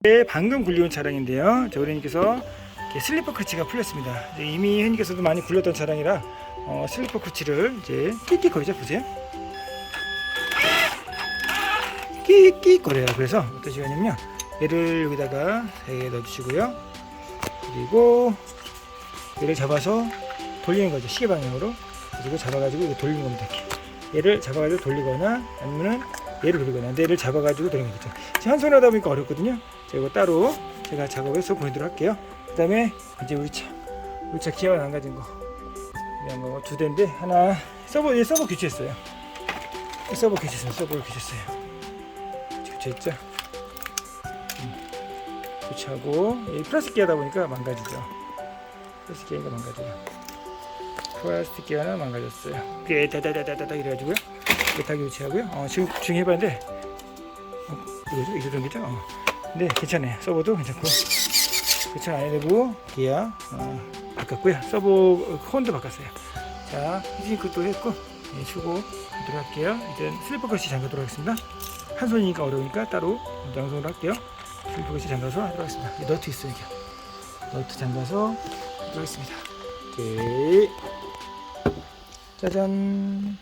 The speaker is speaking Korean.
네, 방금 굴려온 차량인데요. 저 우리님께서 슬리퍼 크치가 풀렸습니다. 이미 현님께서도 많이 굴렸던 차량이라 어, 슬리퍼 크치를 이제 끽끽거리죠. 보세요. 끽끽거려요. 그래서 어떤 시간이냐면 얘를 여기다가 세개 넣어주시고요. 그리고 얘를 잡아서 돌리는 거죠. 시계 방향으로. 그리고 잡아가지고 돌리는 겁니다. 이렇게. 얘를 잡아가지고 돌리거나 아니면은 얘를 돌리거나 얘를 잡아가지고 돌리는 거죠. 한 손으로 하다 보니까 어렵거든요. 이거 따로 제가 작업해서 보여드리도록 할게요. 그 다음에 이제 우리 차, 우리 차 기어가 망가진 거. 이런 거두 대인데 하나 서버, 얘 서버 교체했어요. 서버 교체했어요. 서버를 교체했어요. 교체했죠. 음, 교체하고 이 플라스틱 기어다 보니까 망가지죠. 플라스틱 기어니까 망가져요. 플라스틱 기어는 망가졌어요. 그게 다다다다다다 이래가지고요. 이게 다 교체하고요. 어, 지금 중에 해봤는데 어, 이거죠? 이거 정도죠? 어. 근데 괜찮아요. 서버도 괜찮고 교체 안 해도 기아 어, 바꿨고요. 서버 콘도 바꿨어요. 자, 히징크도 했고 네, 수고 들어갈게요. 이제 슬리퍼 컷이 잠가도록 하겠습니다. 한 손이니까 어려우니까 따로 양손으로 할게요. 슬리퍼 컷이 잠가서 하도록 하겠습니다. 이 너트 있어요. 이게. 너트 잠가서 하도록 하겠습니다. 오케이. 짜잔.